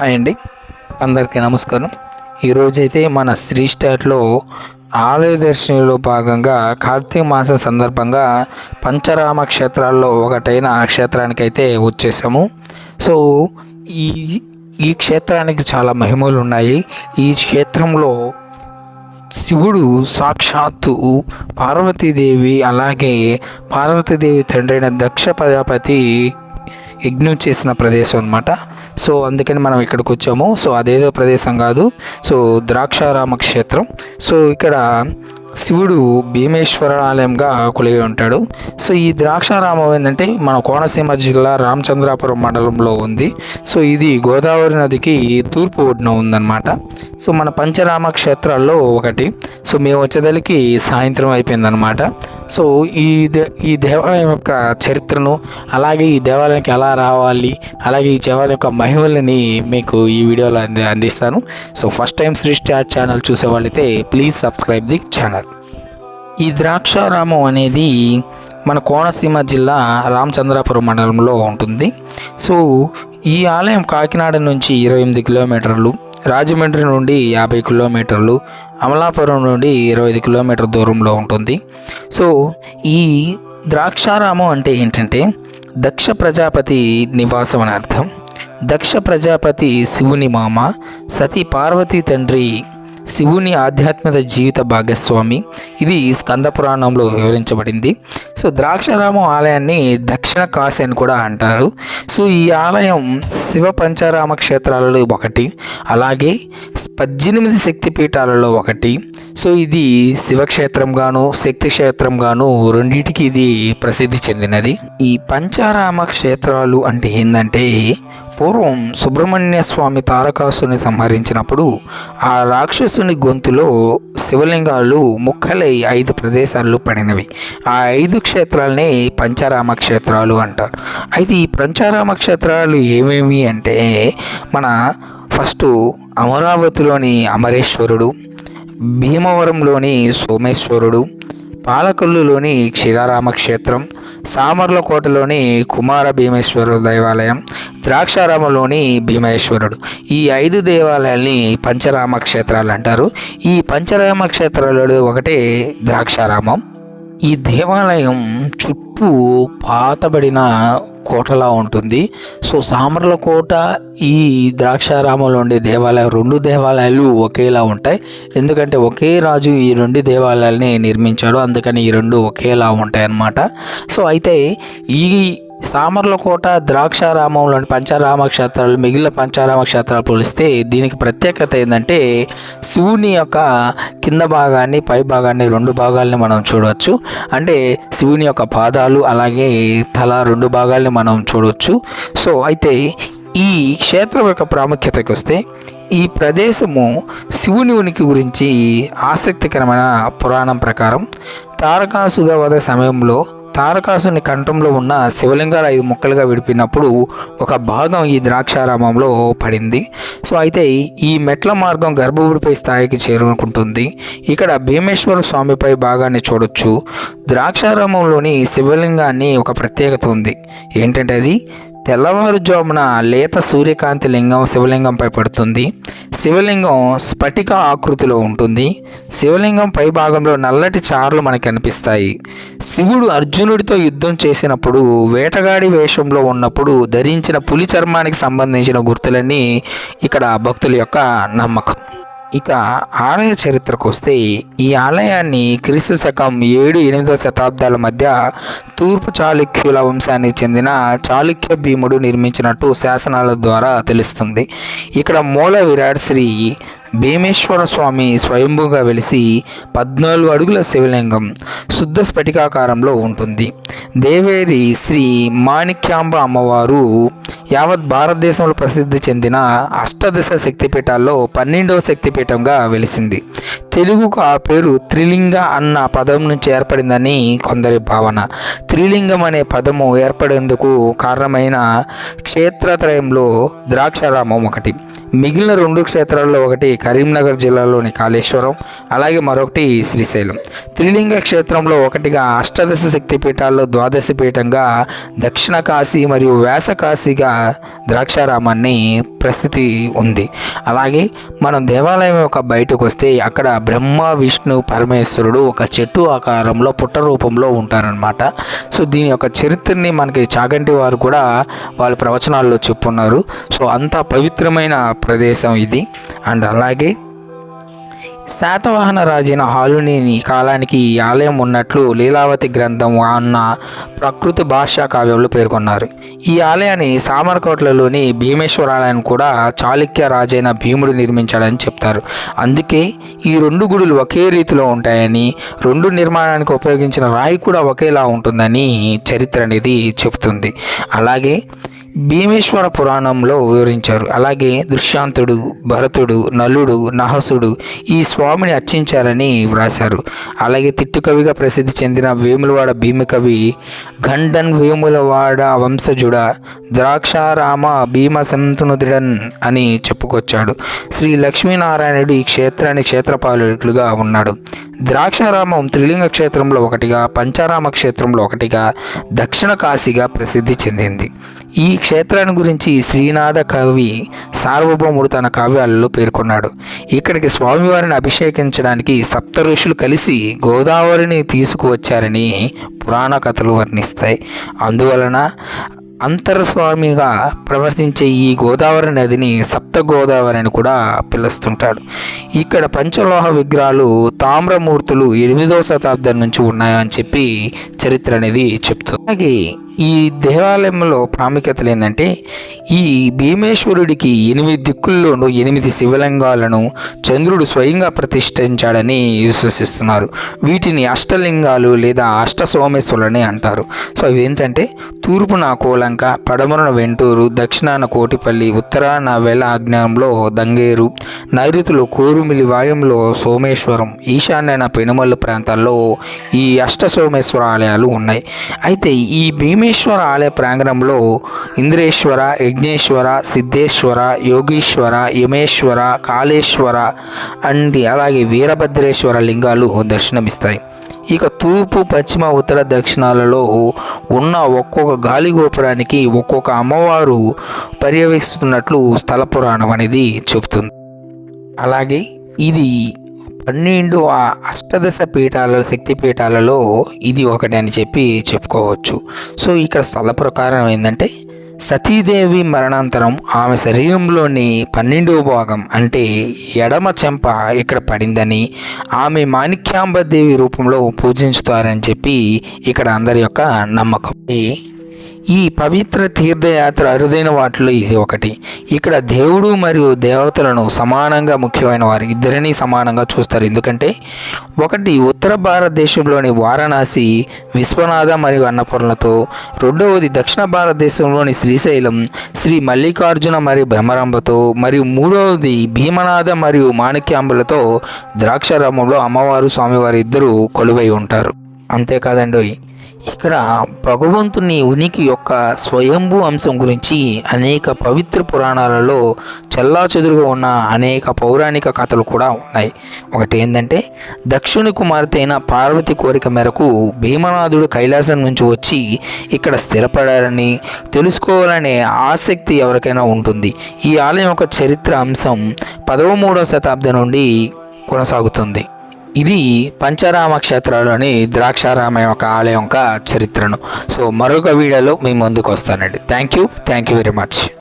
Hi అండి. అందరికీ నమస్కారం. ఈరోజైతే మన శ్రీ స్టాట్లో ఆలయ దర్శనంలో భాగంగా కార్తీక మాస సందర్భంగా పంచరామ క్షేత్రాల్లో ఒకటైన ఆ క్షేత్రానికి అయితే వచ్చేసాము. సో ఈ ఈ క్షేత్రానికి చాలా మహిమలు ఉన్నాయి. ఈ క్షేత్రంలో శివుడు సాక్షాత్తు పార్వతీదేవి అలాగే పార్వతీదేవి తండ్రి అయిన దక్ష ప్రజాపతి ఇగ్నోర్ చేసిన ప్రదేశం అనమాట సో అందుకని మనం ఇక్కడికి వచ్చాము. సో అదేదో ప్రదేశం కాదు. సో ద్రాక్షారామ క్షేత్రం. సో ఇక్కడ శివుడు భీమేశ్వర ఆలయంగా కొలిగి ఉంటాడు. సో ఈ ద్రాక్షారామం ఏంటంటే మన కోనసీమ జిల్లా రామచంద్రాపురం మండలంలో ఉంది. సో ఇది గోదావరి నదికి తూర్పు ఒడ్డున ఉందన్నమాట. సో మన పంచరామ క్షేత్రాల్లో ఒకటి. సో మేము వచ్చేదలికి సాయంత్రం అయిపోయిందనమాట సో ఈ దే ఈ దేవాలయం యొక్క చరిత్రను అలాగే ఈ దేవాలయానికి ఎలా రావాలి అలాగే ఈ దేవాలయం యొక్క మహిమలని మీకు ఈ వీడియోలో అంది అందిస్తాను. So first time Sri star channel చూసే వాళ్ళైతే ప్లీజ్ సబ్స్క్రైబ్ ది ఛానల్. ఈ ద్రాక్షారామం అనేది మన కోనసీమ జిల్లా రామచంద్రాపురం మండలంలో ఉంటుంది. సో ఈ ఆలయం కాకినాడ నుంచి ఇరవై ఎనిమిది కిలోమీటర్లు రాజమండ్రి నుండి యాభై కిలోమీటర్లు అమలాపురం నుండి ఇరవై ఐదు కిలోమీటర్ దూరంలో ఉంటుంది. సో ఈ ద్రాక్షారామం అంటే ఏంటంటే దక్ష ప్రజాపతి నివాసం అని అర్థం. దక్ష ప్రజాపతి శివుని మామ సతీ పార్వతీ తండ్రి శివుని ఆధ్యాత్మిక జీవిత భాగస్వామి. ఇది స్కంద పురాణంలో వివరించబడింది. సో ద్రాక్షారామం ఆలయాన్ని దక్షిణ కాశీ అని కూడా అంటారు. సో ఈ ఆలయం శివ పంచారామ క్షేత్రాలలో ఒకటి అలాగే పద్దెనిమిది శక్తిపీఠాలలో ఒకటి. సో ఇది శివక్షేత్రంగాను శక్తి క్షేత్రంగాను రెండింటికి ఇది ప్రసిద్ధి చెందినది. ఈ పంచారామ క్షేత్రాలు అంటే ఏంటంటే పూర్వం సుబ్రహ్మణ్య స్వామి తారకాసుని సంహరించినప్పుడు ఆ రాక్షసుని గొంతులో శివలింగాలు ముక్కలై ఐదు ప్రదేశాల్లో పడినవి. ఆ ఐదు క్షేత్రాలనే పంచారామ క్షేత్రాలు అంటారు. అయితే ఈ పంచారామ క్షేత్రాలు ఏమేమి అంటే మన ఫస్ట్ అమరావతిలోని అమరేశ్వరుడు భీమవరంలోని సోమేశ్వరుడు పాలకొల్లులోని క్షీరారామ క్షేత్రం సామర్లకోటలోని కుమార భీమేశ్వరుడు దేవాలయం ద్రాక్షారామంలోని భీమేశ్వరుడు. ఈ ఐదు దేవాలయాల్ని పంచరామ క్షేత్రాలు అంటారు. ఈ పంచరామ క్షేత్రాలలో ఒకటే ద్రాక్షారామం. ఈ దేవాలయం చుట్టూ పాతబడిన కోటలా ఉంటుంది. సో సామర్లకోట ఈ ద్రాక్షారామంలో ఉండే దేవాలయం రెండు దేవాలయాలు ఒకేలా ఉంటాయి. ఎందుకంటే ఒకే రాజు ఈ రెండు దేవాలయాల్ని నిర్మించాడు. అందుకని ఈ రెండు ఒకేలా ఉంటాయి అన్నమాట సో అయితే ఈ సామర్లకోట ద్రాక్షారామంలోని పంచారామ క్షేత్రాలు మిగిలిన పంచారామ క్షేత్రాలు పోలిస్తే దీనికి ప్రత్యేకత ఏంటంటే శివుని యొక్క కింద భాగాన్ని పై భాగాన్ని రెండు భాగాల్ని మనం చూడవచ్చు అంటే శివుని యొక్క పాదాలు అలాగే తల రెండు భాగాల్ని మనం చూడవచ్చు సో అయితే ఈ క్షేత్రం యొక్క ప్రాముఖ్యతకి వస్తే ఈ ప్రదేశము శివుని ఉనికి గురించి ఆసక్తికరమైన పురాణం ప్రకారం తారకాసుధ వధ సమయంలో తారకాసుని కంఠంలో ఉన్న శివలింగాలు ఐదు ముక్కలుగా విడిపినప్పుడు ఒక భాగం ఈ ద్రాక్షారామంలో పడింది. సో అయితే ఈ మెట్ల మార్గం గర్భగుడిపై స్థాయికి చేరుకుంటుంది. ఇక్కడ భీమేశ్వర స్వామిపై భాగాన్ని చూడొచ్చు. ద్రాక్షారామంలోని శివలింగాన్ని ఒక ప్రత్యేకత ఉంది. ఏంటంటే అది? తెల్లవారుజామున లేత సూర్యకాంతి లింగం శివలింగంపై పడుతుంది. శివలింగం స్ఫటిక ఆకృతిలో ఉంటుంది. శివలింగం పై భాగంలో నల్లటి చారులు మనకు కనిపిస్తాయి శివుడు అర్జునుడితో యుద్ధం చేసినప్పుడు వేటగాడి వేషంలో ఉన్నప్పుడు ధరించిన పులి చర్మానికి సంబంధించిన గుర్తులన్నీ ఇక్కడ భక్తుల యొక్క నమ్మకం. ఇక ఆలయ చరిత్రకు వస్తే ఈ ఆలయాన్ని క్రీస్తు శకం ఏడు ఎనిమిదవ శతాబ్దాల మధ్య తూర్పు చాళుక్యుల వంశానికి చెందిన చాళుక్య భీముడు నిర్మించినట్టు శాసనాల ద్వారా తెలుస్తుంది. ఇక్కడ మూల విరాట్ శ్రీ భీమేశ్వర స్వామి స్వయంభూగా వెలిసి పద్నాలుగు అడుగుల శివలింగం శుద్ధ స్ఫటికాకారంలో ఉంటుంది. దేవేరి శ్రీ మాణిక్యాంబ అమ్మవారు యావత్ భారతదేశంలో ప్రసిద్ధి చెందిన అష్టదశ శక్తిపీఠాల్లో పన్నెండవ శక్తిపీఠంగా వెలిసింది. తెలుగుకు ఆ పేరు త్రిలింగ అన్న పదం నుంచి ఏర్పడిందని కొందరి భావన. త్రిలింగం అనే పదము ఏర్పడేందుకు కారణమైన క్షేత్రత్రయంలో ద్రాక్షారామం ఒకటి. మిగిలిన రెండు క్షేత్రాల్లో ఒకటి కరీంనగర్ జిల్లాలోని కాళేశ్వరం అలాగే మరొకటి శ్రీశైలం. త్రిలింగ క్షేత్రంలో ఒకటిగా అష్టాదశ శక్తి పీఠాల్లో ద్వాదశ పీఠంగా దక్షిణ కాశీ మరియు వ్యాస కాశీగా ద్రాక్షారామాన్ని ప్రస్థితి ఉంది. అలాగే మనం దేవాలయం యొక్క బయటకు వస్తే అక్కడ బ్రహ్మ విష్ణు పరమేశ్వరుడు ఒక చెట్టు ఆకారంలో పుట్ట రూపంలో ఉంటారనమాట సో దీని యొక్క చరిత్రని మనకి చాగంటి వారు కూడా వాళ్ళ ప్రవచనాల్లో చెప్పున్నారు. సో అంత పవిత్రమైన ప్రదేశం ఇది. అండ్ అలాగే శాతవాహన రాజైన హాలుని కాలానికి ఈ ఆలయం ఉన్నట్లు లీలావతి గ్రంథం అన్న ప్రకృతి భాషా కావ్యంలో పేర్కొన్నారు. ఈ ఆలయాన్ని సామర్కోట్లలోని భీమేశ్వర ఆలయాన్ని కూడా చాళుక్య రాజైన భీముడు నిర్మించాడని చెప్తారు. అందుకే ఈ రెండు గుడులు ఒకే రీతిలో ఉంటాయని రెండు నిర్మాణానికి ఉపయోగించిన రాయి కూడా ఒకేలా ఉంటుందని చరిత్ర అనేది చెబుతుంది. అలాగే భీమేశ్వర పురాణంలో వివరించారు. అలాగే దృశ్యాంతుడు భరతుడు నలుడు నహసుడు ఈ స్వామిని అర్చించారని వ్రాశారు. అలాగే తిట్టుకవిగా ప్రసిద్ధి చెందిన వేములవాడ భీమకవి గండన్ వేములవాడ వంశజుడ ద్రాక్షారామ భీమసంతునుదుడన్ అని చెప్పుకొచ్చాడు. శ్రీ లక్ష్మీనారాయణుడు ఈ క్షేత్రాన్ని క్షేత్రపాలకులుగా ఉన్నాడు. ద్రాక్షారామం త్రిలింగ క్షేత్రంలో ఒకటిగా పంచారామ క్షేత్రంలో ఒకటిగా దక్షిణ కాశీగా ప్రసిద్ధి చెందింది. ఈ క్షేత్రాన్ని గురించి శ్రీనాథ కవి సార్వభౌముడు తన కావ్యాలలో పేర్కొన్నాడు. ఇక్కడికి స్వామివారిని అభిషేకించడానికి సప్త ఋషులు కలిసి గోదావరిని తీసుకువచ్చారని పురాణ కథలు వర్ణిస్తాయి. అందువలన అంతరస్వామిగా ప్రవర్తించే ఈ గోదావరి నదిని సప్త గోదావరి అని కూడా పిలుస్తుంటాడు. ఇక్కడ పంచలోహ విగ్రహాలు తామ్రమూర్తులు ఎనిమిదవ శతాబ్దం నుంచి ఉన్నాయని చెప్పి చరిత్ర అనేది చెప్తుంది. అలాగే ఈ దేవాలయంలో ప్రాముఖ్యతలు ఏంటంటే ఈ భీమేశ్వరుడికి ఎనిమిది దిక్కుల్లోనూ ఎనిమిది శివలింగాలను చంద్రుడు స్వయంగా ప్రతిష్ఠించాడని విశ్వసిస్తున్నారు. వీటిని అష్టలింగాలు లేదా అష్ట సోమేశ్వరులని అంటారు. సో అవి ఏంటంటే తూర్పున కోలంక పడమరన వెంటూరు దక్షిణాన కోటిపల్లి ఉత్తరాన వేల ఆగ్నేయంలో దంగేరు నైరుతిలో కోరుమిలి వాయుంలో సోమేశ్వరం ఈశాన్యన పెనుమల్లు ప్రాంతాల్లో ఈ అష్ట సోమేశ్వర ఆలయాలు ఉన్నాయి. అయితే ఈ భీమే భీమేశ్వర ఆలయ ప్రాంగణంలో ఇంద్రేశ్వర యజ్ఞేశ్వర సిద్ధేశ్వర యోగీశ్వర యమేశ్వర కాళేశ్వర అండి అలాగే వీరభద్రేశ్వర లింగాలు దర్శనమిస్తాయి. ఇక తూర్పు పశ్చిమ ఉత్తర దక్షిణాలలో ఉన్న ఒక్కొక్క గాలి గోపురానికి ఒక్కొక్క అమ్మవారు పర్యవేక్షిస్తున్నట్లు స్థల పురాణం అనేది చెబుతుంది. అలాగే ఇది పన్నెండు ఆ అష్టదశ పీఠాల శక్తి పీఠాలలో ఇది ఒకటి అని చెప్పి చెప్పుకోవచ్చు. సో ఇక్కడ స్థల ప్రకారం ఏంటంటే సతీదేవి మరణాంతరం ఆమె శరీరంలోని పన్నెండవ భాగం అంటే ఎడమ చెంప ఇక్కడ పడిందని ఆమె మాణిక్యాంబదేవి రూపంలో పూజించుతారని చెప్పి ఇక్కడ అందరి యొక్క నమ్మకం. ఈ పవిత్ర తీర్థయాత్ర అరుదైన వాటిలో ఇది ఒకటి. ఇక్కడ దేవుడు మరియు దేవతలను సమానంగా ముఖ్యమైన వారు ఇద్దరిని సమానంగా చూస్తారు. ఎందుకంటే ఒకటి ఉత్తర భారతదేశంలోని వారణాసి విశ్వనాథ మరియు అన్నపూర్ణతో రెండవది దక్షిణ భారతదేశంలోని శ్రీశైలం శ్రీ మల్లికార్జున మరియు బ్రహ్మరంభతో మరియు మూడవది భీమనాథ మరియు మాణిక్యాంబులతో ద్రాక్షారామంలో అమ్మవారు స్వామివారి ఇద్దరు కొలువై ఉంటారు. అంతేకాదండి ఇక్కడ భగవంతుని ఉనికి యొక్క స్వయంభూ అంశం గురించి అనేక పవిత్ర పురాణాలలో చెల్లాచెదురుగా ఉన్న అనేక పౌరాణిక కథలు కూడా ఉన్నాయి. ఒకటి ఏంటంటే దక్షిణ కుమార్తె అయిన పార్వతి కోరిక మేరకు భీమనాథుడు కైలాసం నుంచి వచ్చి ఇక్కడ స్థిరపడారని తెలుసుకోవాలనే ఆసక్తి ఎవరికైనా ఉంటుంది. ఈ ఆలయం యొక్క చరిత్ర అంశం పదవ మూడవ శతాబ్దం నుండి కొనసాగుతుంది. ఇది పంచరామ క్షేత్రంలోని ద్రాక్షారామ యొక్క ఆలయం యొక్క చరిత్రను. సో మరొక వీడియోలో మీ ముందుకు వస్తానండి. Thank you thank you very much